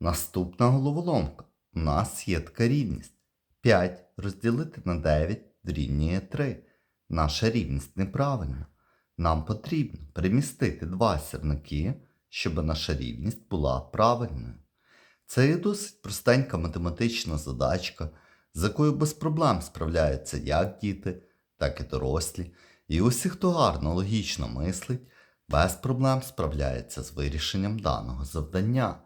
Наступна головоломка. У нас є така рівність. 5 розділити на 9 дорівнює 3. Наша рівність неправильна. Нам потрібно перемістити два сірники, щоб наша рівність була правильною. Це є досить простенька математична задачка, з якою без проблем справляються як діти, так і дорослі. І усі, хто гарно логічно мислить, без проблем справляється з вирішенням даного завдання.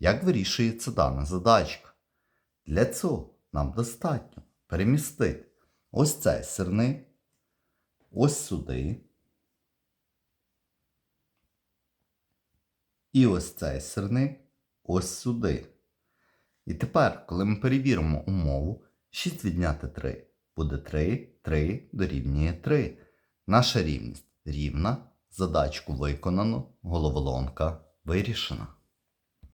Як вирішується дана задачка? Для цього нам достатньо перемістити ось цей сирник, ось сюди. І ось цей сирник ось сюди. І тепер, коли ми перевіримо умову, 6 відняти 3 буде 3, 3 дорівнює 3. Наша рівність рівна, задачку виконано, головоломка вирішена.